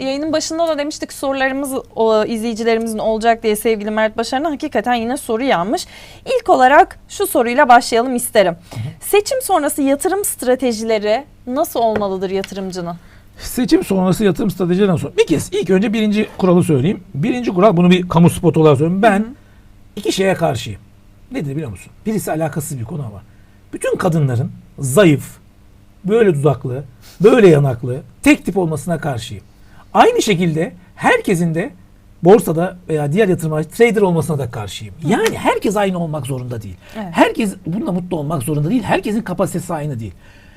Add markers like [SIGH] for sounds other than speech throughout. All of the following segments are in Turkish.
Yayının başında da demiştik sorularımız o, izleyicilerimizin olacak diye sevgili Mert Başaran'a hakikaten yine soru yağmış. İlk olarak şu soruyla başlayalım isterim. Seçim sonrası yatırım stratejileri nasıl olmalıdır yatırımcının? Seçim sonrası yatırım stratejilerden sonra bir kez ilk önce birinci kuralı söyleyeyim. Birinci kural bunu bir kamu spotu olarak söyleyeyim. Ben iki şeye karşıyım. Nedir biliyor musun? Birisi alakasız bir konu ama. Bütün kadınların zayıf, böyle dudaklı, böyle yanaklı, tek tip olmasına karşıyım. Aynı şekilde herkesin de borsada veya diğer yatırım trader olmasına da karşıyım. Yani herkes aynı olmak zorunda değil. Evet. Herkes bununla mutlu olmak zorunda değil. Herkesin kapasitesi aynı değil.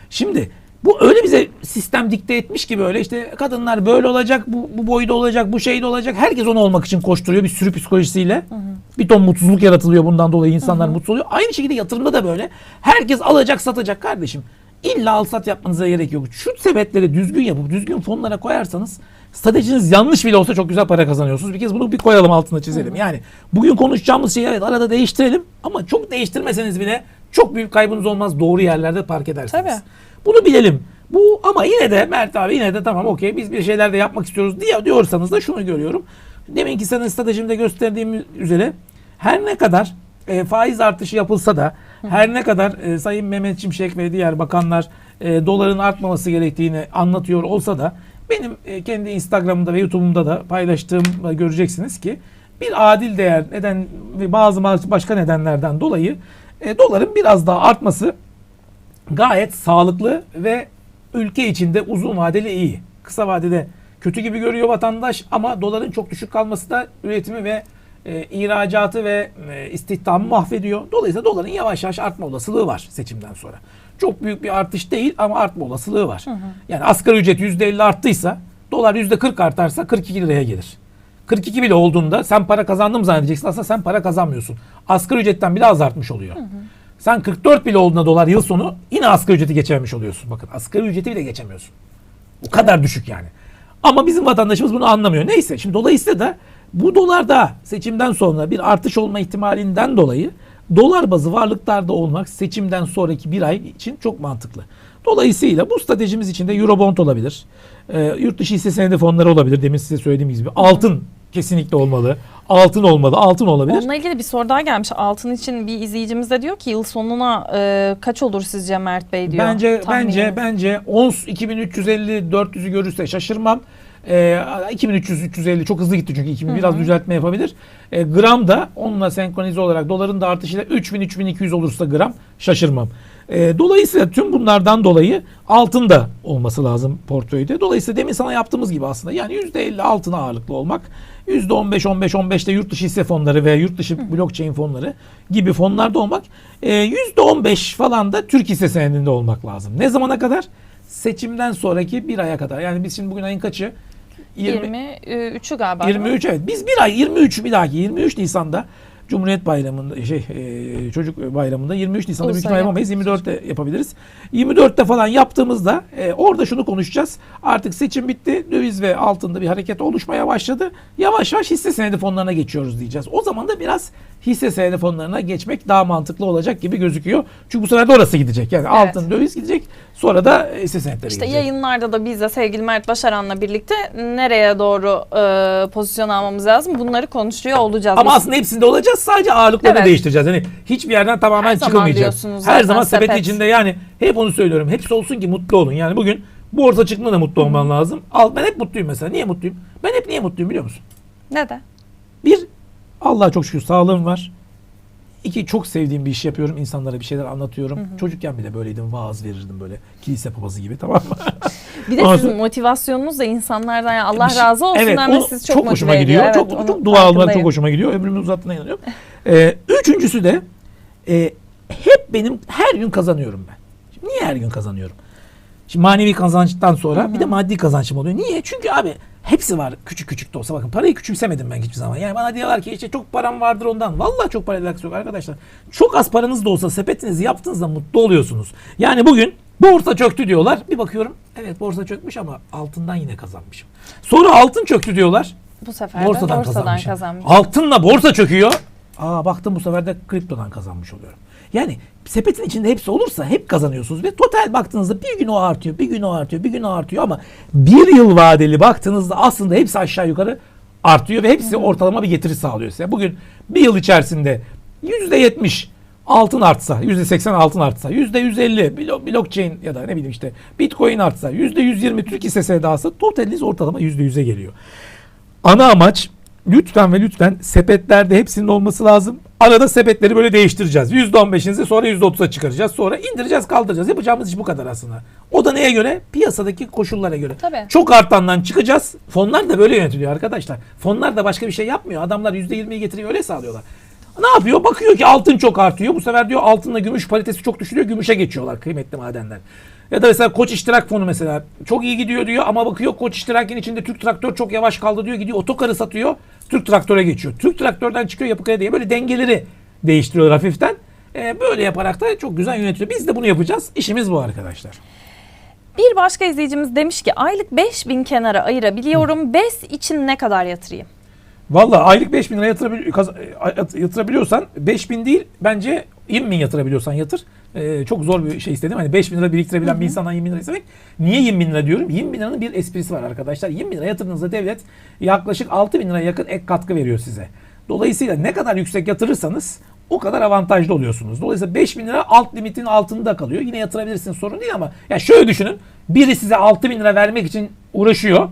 Şimdi bu öyle bize sistem dikte etmiş ki böyle işte kadınlar böyle olacak, bu, bu boyda olacak, bu şeyde olacak. Herkes onu olmak için koşturuyor bir sürü psikolojisiyle. Bir ton mutsuzluk yaratılıyor bundan dolayı insanlar mutsuz oluyor. Aynı şekilde yatırımda da böyle. Herkes alacak satacak kardeşim. İlla al sat yapmanıza gerek yok. Şu sebepleri düzgün yapıp düzgün fonlara koyarsanız stratejiniz yanlış bile olsa çok güzel para kazanıyorsunuz. Bir kez bunu bir koyalım altına çizelim. Yani bugün konuşacağımız şeyi evet arada değiştirelim ama çok değiştirmeseniz bile çok büyük kaybınız olmaz. Doğru yerlerde park edersiniz. Tabii. Bunu bilelim. Bu ama yine de Mert abi yine de tamam okey biz bir şeyler de yapmak istiyoruz diye diyorsanız da şunu görüyorum. Demin ki senin stratejimde gösterdiğim üzere her ne kadar e, faiz artışı yapılsa da her ne kadar e, Sayın Mehmet Şimşek ve diğer bakanlar e, doların artmaması gerektiğini anlatıyor olsa da benim e, kendi Instagram'da ve YouTube'umda da paylaştığımda göreceksiniz ki bir adil değer neden ve bazı başka nedenlerden dolayı e, doların biraz daha artması gayet sağlıklı ve ülke içinde uzun vadeli iyi. Kısa vadede kötü gibi görüyor vatandaş ama doların çok düşük kalması da üretimi ve e, ihracatı ve e, istihdamı mahvediyor. Dolayısıyla doların yavaş yavaş artma olasılığı var seçimden sonra. Çok büyük bir artış değil ama artma olasılığı var. Yani asgari ücret %50 arttıysa dolar %40 artarsa 42 liraya gelir. 42 bile olduğunda sen para kazandım zannedeceksin. Aslında sen para kazanmıyorsun. Asgari ücretten bile az artmış oluyor. Sen 44 bile olduğunda dolar yıl sonu yine asgari ücreti geçememiş oluyorsun. Bakın asgari ücreti bile geçemiyorsun. O kadar düşük yani. Ama bizim vatandaşımız bunu anlamıyor. Neyse şimdi dolayısıyla da bu dolarda seçimden sonra bir artış olma ihtimalinden dolayı dolar bazı varlıklarda olmak seçimden sonraki bir ay için çok mantıklı. Dolayısıyla bu stratejimiz içinde Eurobond olabilir. E, yurt dışı hisse senedi fonları olabilir. Demin size söylediğim gibi. Altın kesinlikle olmalı. Altın olmalı. Altın olabilir. Onunla ilgili bir soru daha gelmiş. Altın için bir izleyicimiz de diyor ki yıl sonuna e, kaç olur sizce Mert Bey diyor. Bence Tahmininiz. bence bence ons 2350 400'ü görürse şaşırmam. Ee, 2300 350 çok hızlı gitti çünkü 2000 biraz düzeltme yapabilir. Ee, gram da onunla senkronize olarak doların da artışıyla 3000 3200 olursa gram şaşırmam. Ee, dolayısıyla tüm bunlardan dolayı altın da olması lazım portföyde. Dolayısıyla demin sana yaptığımız gibi aslında yani %50 altına ağırlıklı olmak, %15 15 15'te yurt dışı hisse fonları ve yurt dışı blockchain fonları gibi fonlarda olmak, e, %15 falan da Türk hisse senedinde olmak lazım. Ne zamana kadar? Seçimden sonraki bir aya kadar. Yani biz şimdi bugün ayın kaçı? 20, 23'ü galiba. değil mi? 23 evet. Biz bir ay 23 bir dahaki 23 Nisan'da Cumhuriyet Bayramı'nda şey e, çocuk bayramında 23 Nisan'da büyük ihtimal Ulusal yapamayız. 24'te yapabiliriz. 24'te falan yaptığımızda e, orada şunu konuşacağız. Artık seçim bitti. Döviz ve altında bir hareket oluşmaya başladı. Yavaş yavaş hisse senedi fonlarına geçiyoruz diyeceğiz. O zaman da biraz hisse senedi fonlarına geçmek daha mantıklı olacak gibi gözüküyor. Çünkü bu sefer de orası gidecek. Yani Evet. altın döviz gidecek. Sonra da hisse senetleri İşte gidecek. yayınlarda da biz de sevgili Mert Başaran'la birlikte nereye doğru e, pozisyon almamız lazım bunları konuşuyor olacağız. Ama Biz- aslında hepsinde olacağız. Sadece ağırlıklarını Evet. değiştireceğiz. Yani hiçbir yerden tamamen Her zaman çıkılmayacak. diyorsunuz Her zaten zaman sepet sepet. içinde yani hep onu söylüyorum. Hepsi olsun ki mutlu olun. Yani bugün borsa çıktığında da mutlu olman lazım. Al ben hep mutluyum mesela. Niye mutluyum? Ben hep niye mutluyum biliyor musun? Neden? Bir, Allah'a çok şükür sağlığım var. İki, çok sevdiğim bir iş yapıyorum. İnsanlara bir şeyler anlatıyorum. Çocukken bile böyleydim. Vaaz verirdim böyle. Kilise papazı gibi [LAUGHS] tamam mı? Bir de Ondan sizin sonra- motivasyonunuz da insanlardan ya Allah şey- razı olsun evet, ama siz çok, çok hoşuma gidiyor. Evet, çok onun çok dua almak çok hoşuma gidiyor. Ömrümün uzattığına inanıyorum. Ee, üçüncüsü de e, hep benim her gün kazanıyorum ben. Şimdi niye her gün kazanıyorum? Şimdi manevi kazançtan sonra bir de maddi kazancım oluyor. Niye? Çünkü abi hepsi var küçük küçük de olsa. Bakın parayı küçümsemedim ben hiçbir zaman. Yani bana diyorlar ki işte çok param vardır ondan. Vallahi çok parayla alakası yok arkadaşlar. Çok az paranız da olsa sepetinizi yaptığınızda mutlu oluyorsunuz. Yani bugün borsa çöktü diyorlar. Bir bakıyorum evet borsa çökmüş ama altından yine kazanmışım. Sonra altın çöktü diyorlar. Bu sefer de Borsadan, borsadan kazanmışım. kazanmış. Altınla borsa çöküyor. Aa baktım bu sefer de kriptodan kazanmış oluyorum. Yani sepetin içinde hepsi olursa hep kazanıyorsunuz ve total baktığınızda bir gün o artıyor, bir gün o artıyor, bir gün o artıyor ama bir yıl vadeli baktığınızda aslında hepsi aşağı yukarı artıyor ve hepsi ortalama bir getiri sağlıyor size. Bugün bir yıl içerisinde %70 altın artsa, %80 altın artsa, %150 blo- blockchain ya da ne bileyim işte bitcoin artsa, %120 Türk hissesi dağılsa totaliniz ortalama %100'e geliyor. Ana amaç lütfen ve lütfen sepetlerde hepsinin olması lazım. Arada sepetleri böyle değiştireceğiz. %15'inizi sonra %30'a çıkaracağız. Sonra indireceğiz kaldıracağız. Yapacağımız iş bu kadar aslında. O da neye göre? Piyasadaki koşullara göre. Tabii. Çok artandan çıkacağız. Fonlar da böyle yönetiliyor arkadaşlar. Fonlar da başka bir şey yapmıyor. Adamlar %20'yi getiriyor öyle sağlıyorlar. Ne yapıyor? Bakıyor ki altın çok artıyor. Bu sefer diyor altınla gümüş paritesi çok düşürüyor. Gümüşe geçiyorlar kıymetli madenler. Ya da mesela Koç İştirak Fonu mesela çok iyi gidiyor diyor ama bakıyor Koç İştirak'ın içinde Türk Traktör çok yavaş kaldı diyor. Gidiyor otokarı satıyor. Türk Traktör'e geçiyor. Türk Traktör'den çıkıyor Yapı Kredi'ye. Böyle dengeleri değiştiriyorlar hafiften. Ee, böyle yaparak da çok güzel yönetiliyor. Biz de bunu yapacağız. İşimiz bu arkadaşlar. Bir başka izleyicimiz demiş ki aylık 5000 kenara ayırabiliyorum. BES için ne kadar yatırayım? Valla aylık 5000 lira yatırabil- kaz- e, yatırabiliyorsan 5000 değil bence 20 bin yatırabiliyorsan yatır. Ee, çok zor bir şey istedim. Hani 5000 lira biriktirebilen bir insandan 20 bin lira istemek. Niye 20 bin lira diyorum? 20 bin liranın bir esprisi var arkadaşlar. 20 bin lira yatırdığınızda devlet yaklaşık 6 bin lira yakın ek katkı veriyor size. Dolayısıyla ne kadar yüksek yatırırsanız o kadar avantajlı oluyorsunuz. Dolayısıyla 5 bin lira alt limitin altında kalıyor. Yine yatırabilirsiniz sorun değil ama ya şöyle düşünün. Biri size 6 bin lira vermek için uğraşıyor.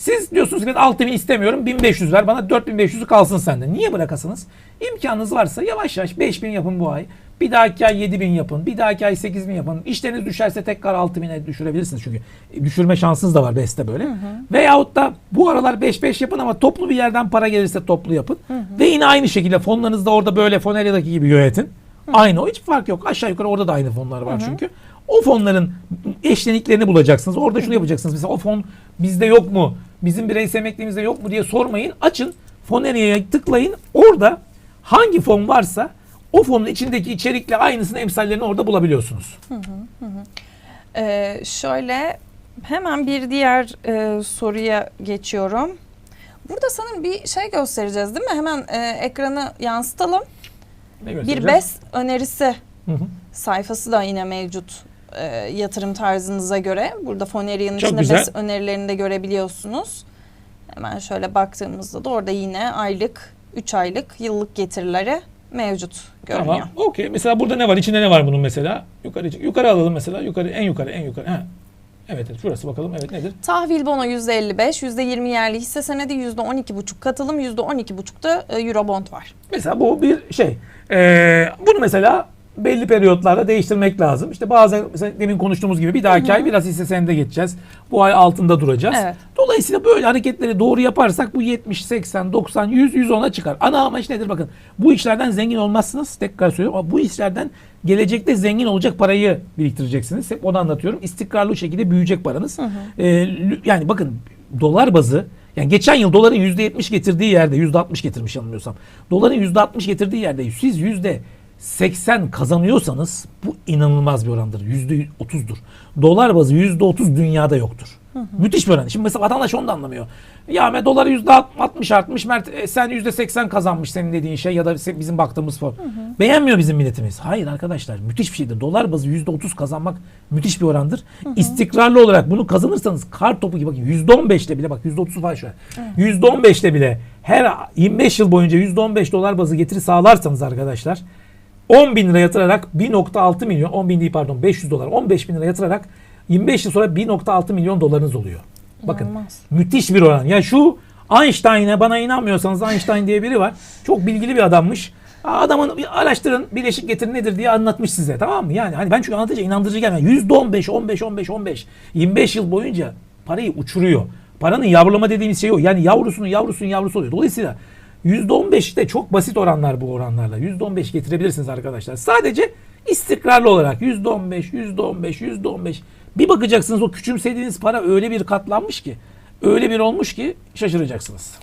Siz diyorsunuz ki ben 6000 istemiyorum 1500 ver bana 4500'ü kalsın sende. Niye bırakasınız? İmkanınız varsa yavaş yavaş 5000 yapın bu ay. Bir dahaki ay 7000 yapın. Bir dahaki ay 8000 yapın. İşleriniz düşerse tekrar 6000'e düşürebilirsiniz çünkü. Düşürme şansınız da var BES'te böyle. Veyahut da bu aralar 5-5 yapın ama toplu bir yerden para gelirse toplu yapın. Ve yine aynı şekilde fonlarınızı da orada böyle Fonelya'daki gibi yönetin. Aynı o hiç fark yok. Aşağı yukarı orada da aynı fonlar var çünkü. O fonların eşleniklerini bulacaksınız. Orada şunu yapacaksınız. Mesela o fon bizde yok mu? Bizim bireysel emekliliğimizde yok mu diye sormayın. Açın. Foneriye tıklayın. Orada hangi fon varsa o fonun içindeki içerikle aynısını emsallerini orada bulabiliyorsunuz. Ee, şöyle hemen bir diğer e, soruya geçiyorum. Burada sanırım bir şey göstereceğiz değil mi? Hemen e, ekranı yansıtalım. Bir? BES önerisi Hı hı. sayfası da yine mevcut e, yatırım tarzınıza göre. Burada Foneria'nın içinde güzel. BES önerilerini de görebiliyorsunuz. Hemen şöyle baktığımızda da orada yine aylık, 3 aylık, yıllık getirileri mevcut görünüyor. Tamam. Okey. Mesela burada ne var? İçinde ne var bunun mesela? Yukarı yukarı alalım mesela. Yukarı en yukarı en yukarı. Ha. Evet, evet. Şurası bakalım. Evet nedir? Tahvil bono %55, %20 yerli hisse senedi, %12,5 katılım, %12,5 da e, Eurobond var. Mesela bu bir şey. Ee, bunu mesela belli periyotlarda değiştirmek lazım. İşte bazen mesela demin konuştuğumuz gibi bir dahaki ay biraz hisse senede geçeceğiz. Bu ay altında duracağız. Evet. Dolayısıyla böyle hareketleri doğru yaparsak bu 70, 80, 90, 100, 110'a çıkar. Ana amaç nedir bakın. Bu işlerden zengin olmazsınız. Tekrar söylüyorum ama bu işlerden gelecekte zengin olacak parayı biriktireceksiniz. Hep onu anlatıyorum. İstikrarlı şekilde büyüyecek paranız. Ee, yani bakın dolar bazı yani geçen yıl doların %70 getirdiği yerde %60 getirmiş yanılmıyorsam. Doların %60 getirdiği yerde siz %80 kazanıyorsanız bu inanılmaz bir orandır. %30'dur. Dolar bazı %30 dünyada yoktur. Müthiş bir oran. Şimdi mesela vatandaş onu da anlamıyor. Ya me doları %60 artmış Mert e, sen %80 kazanmış senin dediğin şey ya da bizim baktığımız fon. Beğenmiyor bizim milletimiz. Hayır arkadaşlar müthiş bir şeydir. Dolar bazı %30 kazanmak müthiş bir orandır. İstikrarlı olarak bunu kazanırsanız kar topu gibi bakın %15 ile bile bak %30 var şu an. %15 ile bile her 25 yıl boyunca %15 dolar bazı getiri sağlarsanız arkadaşlar 10 bin lira yatırarak 1.6 milyon 10 bin değil pardon 500 dolar 15 bin lira yatırarak 25 yıl sonra 1.6 milyon dolarınız oluyor. Bakın İnanılmaz. müthiş bir oran. Ya şu Einstein'e bana inanmıyorsanız Einstein diye biri var. Çok bilgili bir adammış. Adamın bir araştırın bileşik getiri nedir diye anlatmış size tamam mı? Yani hani ben çünkü anlatınca inandırıcı gelmiyor. %15, 15, 15, 15. 25 yıl boyunca parayı uçuruyor. Paranın yavrulama dediğimiz şey o. Yani yavrusunun yavrusunun yavrusu oluyor. Dolayısıyla %15 de çok basit oranlar bu oranlarla. %15 getirebilirsiniz arkadaşlar. Sadece istikrarlı olarak %15, %15, %15 bir bakacaksınız o küçümsediğiniz para öyle bir katlanmış ki öyle bir olmuş ki şaşıracaksınız.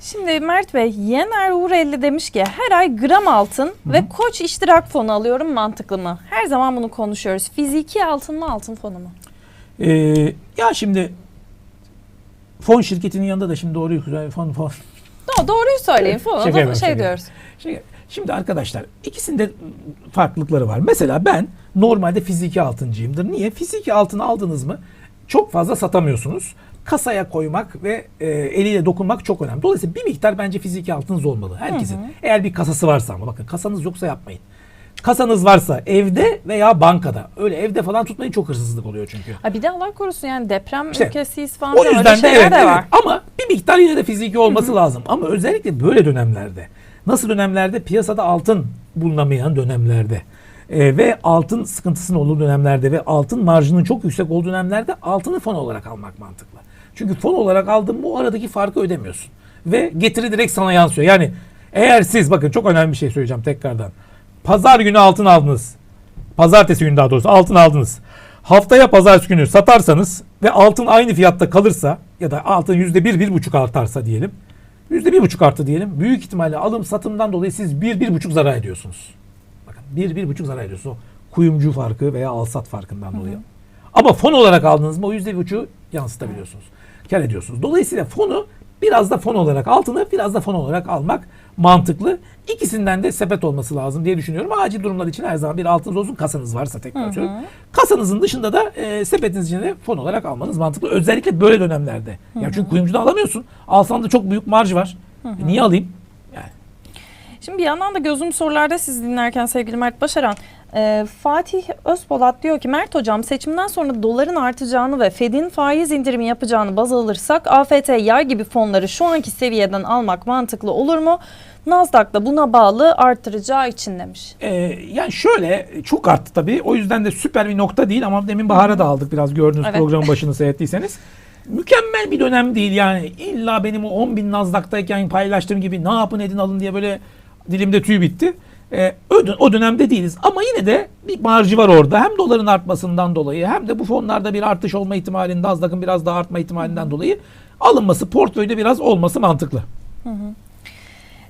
Şimdi Mert Bey, Yener Uğurelli demiş ki her ay gram altın ve koç iştirak fonu alıyorum mantıklı mı? Her zaman bunu konuşuyoruz. Fiziki altın mı altın fonu mu? Ee, ya şimdi fon şirketinin yanında da şimdi doğruyu fon fon Do- doğruyu söyleyin falan. Şaka yapıyorum, şey şaka diyoruz. Şey, şimdi arkadaşlar ikisinde farklılıkları var. Mesela ben normalde fiziki altıncıyımdır. Niye? Fiziki altın aldınız mı çok fazla satamıyorsunuz. Kasaya koymak ve e, eliyle dokunmak çok önemli. Dolayısıyla bir miktar bence fiziki altınız olmalı herkesin. Eğer bir kasası varsa ama bakın kasanız yoksa yapmayın. Kasanız varsa evde veya bankada. Öyle evde falan tutmayın çok hırsızlık oluyor çünkü. Ha bir de Allah korusun yani deprem İşte, ülkesiyiz falan. O yüzden de evet, de evet. var. ama bir miktar yine de fiziki olması lazım. Ama özellikle böyle dönemlerde nasıl dönemlerde piyasada altın bulunamayan dönemlerde e, ve altın sıkıntısının olduğu dönemlerde ve altın marjının çok yüksek olduğu dönemlerde altını fon olarak almak mantıklı. Çünkü fon olarak aldın bu aradaki farkı ödemiyorsun. Ve getiri direkt sana yansıyor. Yani eğer siz bakın çok önemli bir şey söyleyeceğim tekrardan. Pazar günü altın aldınız. Pazartesi günü daha doğrusu altın aldınız. Haftaya pazartesi günü satarsanız ve altın aynı fiyatta kalırsa ya da altın yüzde bir, bir buçuk artarsa diyelim. Yüzde bir buçuk arttı diyelim. Büyük ihtimalle alım satımdan dolayı siz bir, bir buçuk zarar ediyorsunuz. Bakın bir, bir buçuk zarar ediyorsunuz. O kuyumcu farkı veya alsat farkından dolayı. Ama fon olarak aldınız mı o yüzde bir buçuğu yansıtabiliyorsunuz. Kar ediyorsunuz. Dolayısıyla fonu biraz da fon olarak altını biraz da fon olarak almak mantıklı. İkisinden de sepet olması lazım diye düşünüyorum. Acil durumlar için her zaman bir altınız olsun kasanız varsa tekrar söylüyorum. Kasanızın dışında da e, sepetiniz için de fon olarak almanız mantıklı. Özellikle böyle dönemlerde. Ya çünkü kuyumcuda alamıyorsun. Alsan da çok büyük marj var. E, niye alayım? Yani Şimdi bir yandan da gözüm sorularda siz dinlerken sevgili Mert Başaran. E, Fatih Özpolat diyor ki Mert Hocam seçimden sonra doların artacağını ve Fed'in faiz indirimi yapacağını baz alırsak AFT yay gibi fonları şu anki seviyeden almak mantıklı olur mu? Nasdaq da buna bağlı artıracağı için demiş. Ee, yani şöyle çok arttı tabii. O yüzden de süper bir nokta değil ama demin Bahar'a da aldık biraz gördüğünüz Evet. programın başını seyrettiyseniz. Mükemmel bir dönem değil yani. İlla benim o 10 bin Nasdaq'tayken paylaştığım gibi ne yapın edin alın diye böyle dilimde tüy bitti. Ee, o, dö- o dönemde değiliz ama yine de bir marjı var orada. Hem doların artmasından dolayı hem de bu fonlarda bir artış olma ihtimalinin Nasdaq'ın biraz daha artma ihtimalinden dolayı alınması portföyde biraz olması mantıklı.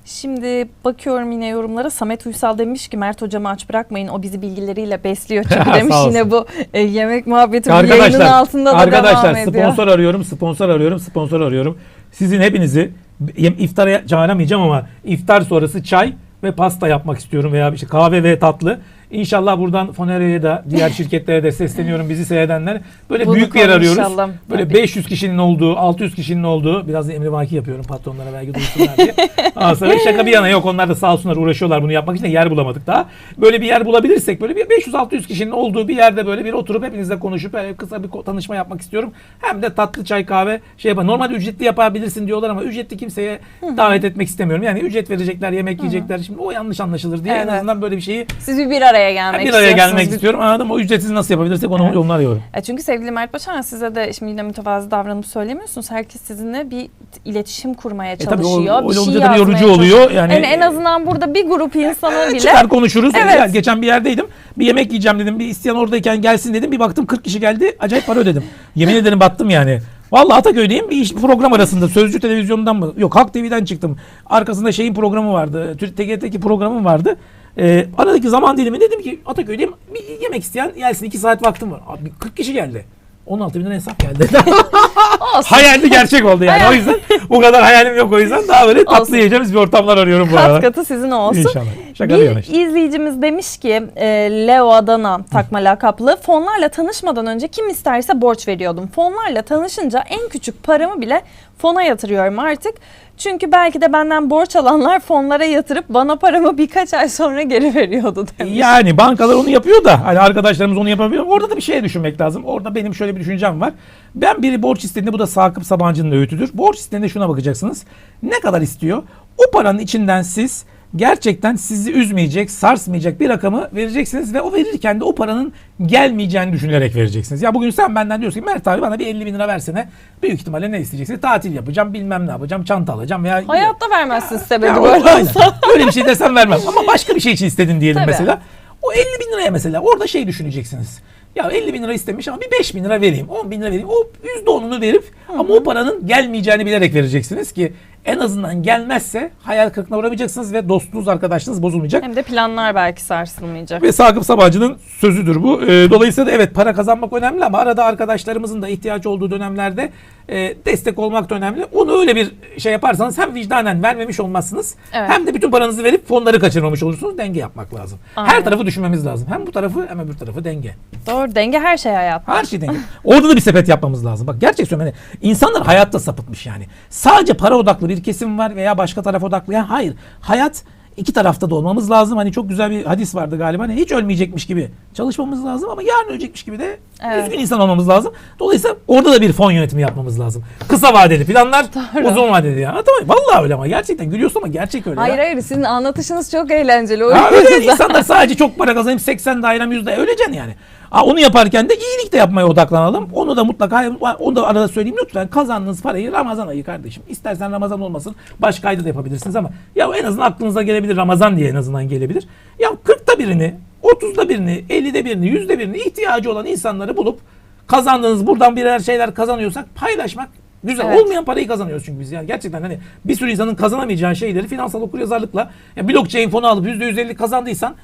Şimdi bakıyorum yine yorumlara Samet Uysal demiş ki Mert hocamı aç bırakmayın o bizi bilgileriyle besliyor. [LAUGHS] Çünkü demiş yine bu e, yemek muhabbeti bu yayının Arkadaşlar, altında da arkadaşlar devam ediyor. sponsor arıyorum, sponsor arıyorum, sponsor arıyorum. Sizin hepinizi iftara çağıramayacağım ama iftar sonrası çay ve pasta yapmak istiyorum veya işte kahve ve tatlı. İnşallah buradan Fonere'ye de diğer [LAUGHS] şirketlere de sesleniyorum bizi seyredenler. Böyle Bunu büyük bir yer arıyoruz. inşallah. Böyle Tabii. 500 kişinin olduğu, 600 kişinin olduğu biraz da emrivaki yapıyorum patronlara belki duysunlar diye. [LAUGHS] Sonra şaka bir yana yok onlar da sağ olsunlar uğraşıyorlar bunu yapmak için de yer bulamadık daha. Böyle bir yer bulabilirsek böyle bir 500-600 kişinin olduğu bir yerde böyle bir oturup hepinizle konuşup böyle kısa bir tanışma yapmak istiyorum. Hem de tatlı çay kahve şey yapar. Normalde ücretli yapabilirsin diyorlar ama ücretli kimseye davet etmek istemiyorum. Yani ücret verecekler, yemek yiyecekler. Şimdi o yanlış anlaşılır diye en Evet. azından böyle bir şeyi Siz bir bir araya gelmek bir araya gelmek istiyorum. Anladım o ücretsiz nasıl yapabilirsek onu Evet. onlar yorum. E çünkü sevgili Mert Başaran size de şimdi yine mütevazı davranıp söylemiyorsunuz. Herkes sizinle bir iletişim kurmaya E tabii o- çalışıyor. bir şey yazmaya yorucu çalışıyor. oluyor. Yani- Yani en azından burada bir grup insanın bile Çıkar konuşuruz. Evet. Ya, geçen bir yerdeydim. Bir yemek yiyeceğim dedim. Bir isteyen oradayken gelsin dedim. Bir baktım 40 kişi geldi. Acayip para ödedim. [LAUGHS] Yemin ederim battım yani. Vallahi Ataköy'deyim bir iş program arasında Sözcü televizyondan mı? Yok Halk TV'den çıktım. Arkasında şeyin programı vardı. TGT'deki programım vardı. Ee, aradaki zaman dilimi dedim ki Ataköy'deyim bir yemek isteyen gelsin 2 saat vaktim var. Abi 40 kişi geldi. 16 bin lira hesap geldi. [LAUGHS] olsun. Hayaldi gerçek oldu yani. O yüzden bu kadar hayalim yok o yüzden daha böyle tatlı Olsun. yiyeceğimiz bir ortamlar arıyorum bu kat aralar. katı sizin olsun. İnşallah. Şaka bir yana Bir işte. izleyicimiz demiş ki e, Leo Adana takma lakaplı fonlarla tanışmadan önce kim isterse borç veriyordum. Fonlarla tanışınca en küçük paramı bile fona yatırıyorum artık. Çünkü belki de benden borç alanlar fonlara yatırıp bana paramı birkaç ay sonra geri veriyordu demiş. Yani bankalar onu yapıyor da hani arkadaşlarımız onu yapabiliyor. Orada da bir şey düşünmek lazım. Orada benim şöyle bir düşüncem var. Ben biri borç istediğinde bu da Sakıp Sabancı'nın öğütüdür. Borç istediğinde şuna bakacaksınız. Ne kadar istiyor? O paranın içinden siz gerçekten sizi üzmeyecek, sarsmayacak bir rakamı vereceksiniz ve o verirken de o paranın gelmeyeceğini düşünerek vereceksiniz. Ya bugün sen benden diyorsun ki Mert abi bana bir 50 bin lira versene. Büyük ihtimalle ne isteyeceksin? Tatil yapacağım, bilmem ne yapacağım, çanta alacağım veya... Hayatta vermezsin sebebi böyle aynen. olsa. Öyle bir şey desem vermem. Ama [LAUGHS] başka bir şey için istedin diyelim Tabii. mesela. O 50 bin liraya mesela orada şey düşüneceksiniz. Ya 50 bin lira istemiş ama bir 5 bin lira vereyim, 10 bin lira vereyim. O %10'unu verip ama o paranın gelmeyeceğini bilerek vereceksiniz ki en azından gelmezse hayal kırıklığına uğramayacaksınız ve dostluğunuz, arkadaşlığınız bozulmayacak. Hem de planlar belki sarsılmayacak. Ve Sakıp Sabancı'nın sözüdür bu. Ee, dolayısıyla da evet para kazanmak önemli ama arada arkadaşlarımızın da ihtiyacı olduğu dönemlerde e, destek olmak da önemli. Onu öyle bir şey yaparsanız hem vicdanen vermemiş olmazsınız Evet. hem de bütün paranızı verip fonları kaçırmamış olursunuz. Denge yapmak lazım. Aynen. Her tarafı düşünmemiz lazım. Hem bu tarafı hem öbür tarafı denge. Doğru denge her şey hayat. Her şey denge. Orada da bir sepet yapmamız lazım. Bak gerçek söylüyorum. Hani insanlar hayatta sapıtmış yani. Sadece para odaklı bir kesim var veya başka taraf odaklı. Yani hayır. Hayat iki tarafta da olmamız lazım. Hani çok güzel bir hadis vardı galiba. Hani hiç ölmeyecekmiş gibi çalışmamız lazım ama yarın ölecekmiş gibi de Evet. düzgün insan olmamız lazım. Dolayısıyla orada da bir fon yönetimi yapmamız lazım. Kısa vadeli planlar, uzun vadeli ya. Ha, tamam. Vallahi öyle ama gerçekten gülüyorsun ama gerçek öyle Hayır ya. hayır sizin anlatışınız çok eğlenceli. O Ha, öyle insanlar sadece çok para kazanayım 80 dairem yüzde öleceksin yani. Ha, onu yaparken de iyilik de yapmaya odaklanalım. Onu da mutlaka onu da arada söyleyeyim lütfen kazandığınız parayı Ramazan ayı kardeşim. İstersen Ramazan olmasın başka ayda da yapabilirsiniz ama ya en azından aklınıza gelebilir Ramazan diye en azından gelebilir. Ya 40'ta birini, 30'da birini, 50'de birini, 100'de birini ihtiyacı olan insanları bulup kazandığınız buradan birer şeyler kazanıyorsak paylaşmak Güzel. Evet. Olmayan parayı kazanıyoruz çünkü biz yani. Gerçekten hani bir sürü insanın kazanamayacağı şeyleri finansal okuryazarlıkla ya blockchain fonu alıp %150 kazandıysan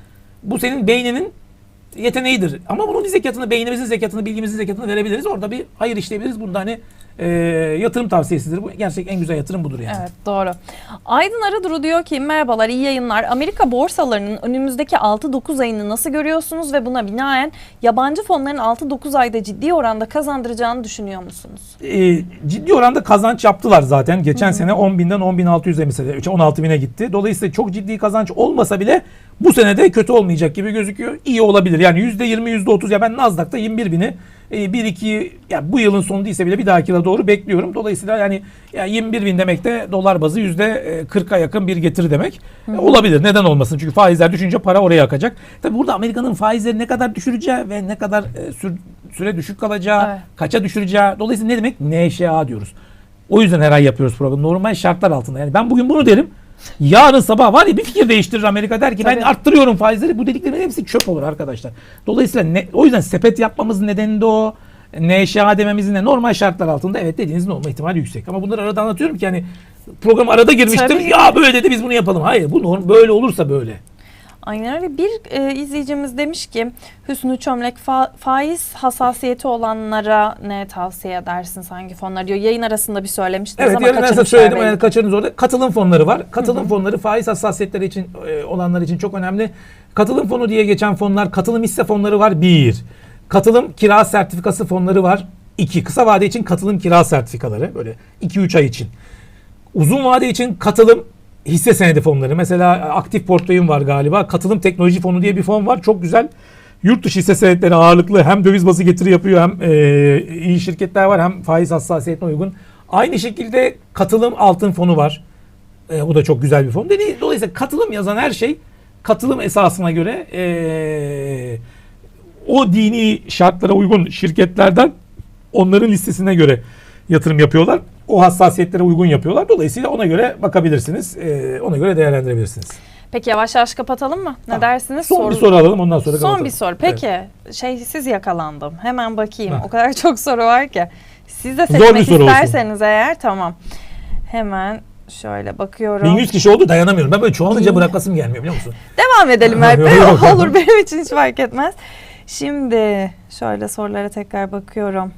bu senin beyninin yeteneğidir. Ama bunun zekatını, beynimizin zekatını, bilgimizin zekatını verebiliriz. Orada bir hayır işleyebiliriz. Bunda hani e, yatırım tavsiyesidir. Bu gerçek en güzel yatırım budur yani. Evet doğru. Aydın Arıduru diyor ki merhabalar iyi yayınlar. Amerika borsalarının önümüzdeki 6-9 ayını nasıl görüyorsunuz ve buna binaen yabancı fonların 6-9 ayda ciddi oranda kazandıracağını düşünüyor musunuz? E, ciddi oranda kazanç yaptılar zaten. Geçen sene 10 binden 10 bin 600'e mesela 16 bine gitti. Dolayısıyla çok ciddi kazanç olmasa bile bu sene de kötü olmayacak gibi gözüküyor. İyi olabilir. Yani %20 %30 ya ben Nasdaq'ta 21 bini e, 1 2 ya bu yılın sonu değilse bile bir dahaki yıla doğru bekliyorum. Dolayısıyla yani ya 21 bin demek de dolar bazı %40'a yakın bir getiri demek. E, olabilir. Neden olmasın? Çünkü faizler düşünce para oraya akacak. Tabi burada Amerika'nın faizleri ne kadar düşüreceği ve ne kadar e, sür- süre düşük kalacağı, Evet. kaça düşüreceği. Dolayısıyla ne demek? NŞA diyoruz. O yüzden her ay yapıyoruz programı. Normal şartlar altında. Yani ben bugün bunu derim. Yarın sabah var ya bir fikir değiştirir Amerika der ki ben Tabii. arttırıyorum faizleri. Bu dediklerimin hepsi çöp olur arkadaşlar. Dolayısıyla ne, o yüzden sepet yapmamızın nedeni de o. NŞA dememizin de normal şartlar altında evet dediğinizin olma ihtimali yüksek. Ama bunları arada anlatıyorum ki hani program arada girmiştir. Tabii. Ya böyle dedi biz bunu yapalım. Hayır bu norm böyle olursa böyle. Aynen öyle. Bir e, izleyicimiz demiş ki Hüsnü Çömlek fa- faiz hassasiyeti olanlara ne tavsiye edersin hangi fonlar diyor. Yayın arasında bir söylemiştiniz Evet ama yarın arasında kaçırmışlar söyledim yani kaçırdınız orada. Katılım fonları var. Katılım fonları faiz hassasiyetleri için e, olanlar için çok önemli. Katılım fonu diye geçen fonlar, katılım hisse fonları var. Bir. Katılım kira sertifikası fonları var. İki. Kısa vade için katılım kira sertifikaları. Böyle 2-3 ay için. Uzun vade için katılım hisse senedi fonları. Mesela aktif portföyüm var galiba. Katılım teknoloji fonu diye bir fon var. Çok güzel. Yurt dışı hisse senetleri ağırlıklı hem döviz bazı getiri yapıyor hem e, iyi şirketler var hem faiz hassasiyetine uygun. Aynı şekilde katılım altın fonu var. E, o da çok güzel bir fon. Dolayısıyla katılım yazan her şey katılım esasına göre e, o dini şartlara uygun şirketlerden onların listesine göre yatırım yapıyorlar. O hassasiyetlere uygun yapıyorlar. Dolayısıyla ona göre bakabilirsiniz. e, ona göre değerlendirebilirsiniz. Peki yavaş yavaş kapatalım mı? Ne Tamam. dersiniz? Son Soru- bir soru alalım ondan sonra Son kapatalım. bir soru. Evet. Peki şeysiz yakalandım. Hemen bakayım. Bak. O kadar [LAUGHS] çok soru var ki. Siz de seçmek soru olsun. isterseniz eğer tamam. Hemen şöyle bakıyorum. 1100 kişi oldu dayanamıyorum. Ben böyle çoğalınca bırakasım gelmiyor biliyor musun? Devam edelim Mert Bey. Olur benim için hiç fark etmez. Şimdi şöyle sorulara tekrar bakıyorum.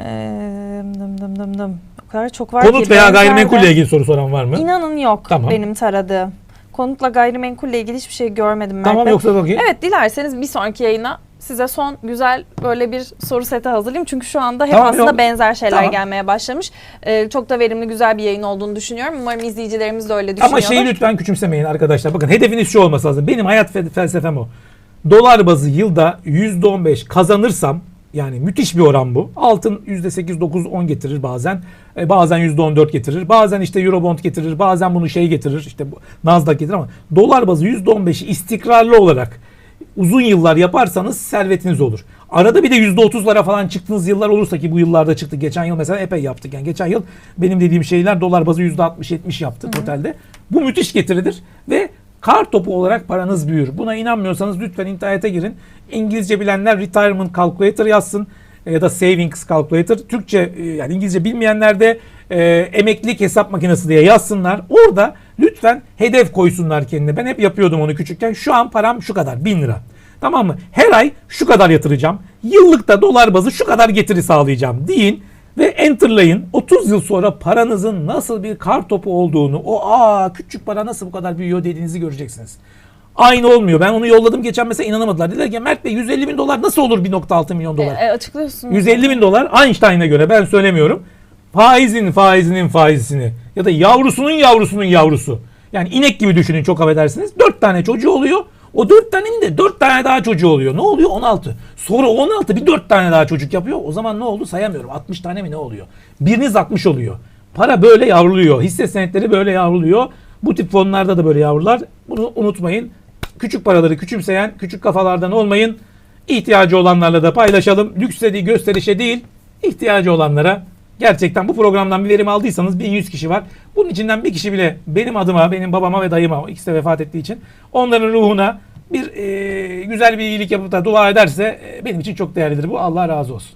Ee, dım dım dım dım. O kadar çok var Konut ki. veya benzer de- gayrimenkulle ilgili soru soran var mı? İnanın yok Tamam. benim taradığım. Konutla gayrimenkulle ilgili hiçbir şey görmedim Mert Tamam Bey. yoksa bakayım. Evet dilerseniz bir sonraki yayına size son güzel böyle bir soru seti hazırlayayım. Çünkü şu anda hep Tamam, aslında yok. benzer şeyler Tamam. gelmeye başlamış. Ee, çok da verimli güzel bir yayın olduğunu düşünüyorum. Umarım izleyicilerimiz de öyle düşünüyorlar. Ama şeyi lütfen küçümsemeyin arkadaşlar. Bakın hedefiniz şu olması lazım. Benim hayat fe- felsefem o. Dolar bazı yılda %15 kazanırsam yani müthiş bir oran bu. Altın %8, 9, 10 getirir bazen. E, bazen %14 getirir. Bazen işte Eurobond getirir. Bazen bunu şey getirir. İşte bu Nasdaq getirir ama dolar bazı %15'i istikrarlı olarak uzun yıllar yaparsanız servetiniz olur. Arada bir de %30'lara falan çıktığınız yıllar olursa ki bu yıllarda çıktı. Geçen yıl mesela epey yaptık. Yani geçen yıl benim dediğim şeyler dolar bazı %60-70 yaptı totalde. Bu müthiş getiridir ve kar topu olarak paranız büyür. Buna inanmıyorsanız lütfen internete girin. İngilizce bilenler retirement calculator yazsın ya da savings calculator. Türkçe e, yani İngilizce bilmeyenler de e, emeklilik hesap makinesi diye yazsınlar. Orada lütfen hedef koysunlar kendine. Ben hep yapıyordum onu küçükken. Şu an param şu kadar 1000 lira. Tamam mı? Her ay şu kadar yatıracağım. Yıllıkta dolar bazı şu kadar getiri sağlayacağım deyin ve enterlayın. 30 yıl sonra paranızın nasıl bir kar topu olduğunu, o aa küçük para nasıl bu kadar büyüyor dediğinizi göreceksiniz. Aynı olmuyor. Ben onu yolladım geçen mesela inanamadılar. Dediler ki Mert Bey 150 bin dolar nasıl olur 1.6 milyon dolar? E, açıklıyorsun. 150 bin dolar Einstein'a göre ben söylemiyorum. Faizin faizinin faizini ya da yavrusunun yavrusunun yavrusu. Yani inek gibi düşünün çok affedersiniz. 4 tane çocuğu oluyor. O 4 tanenin de 4 tane daha çocuğu oluyor. Ne oluyor? 16. Sonra 16 bir 4 tane daha çocuk yapıyor. O zaman ne oldu sayamıyorum. 60 tane mi ne oluyor? Biriniz 60 oluyor. Para böyle yavruluyor. Hisse senetleri böyle yavruluyor. Bu tip fonlarda da böyle yavrular. Bunu unutmayın. Küçük paraları küçümseyen küçük kafalardan olmayın. İhtiyacı olanlarla da paylaşalım. Lükse değil, gösterişe değil, ihtiyacı olanlara. Gerçekten bu programdan bir verim aldıysanız 1100 kişi var. Bunun içinden bir kişi bile benim adıma, benim babama ve dayıma, ikisi de vefat ettiği için onların ruhuna bir e, güzel bir iyilik yapıp da dua ederse e, benim için çok değerlidir bu. Allah razı olsun.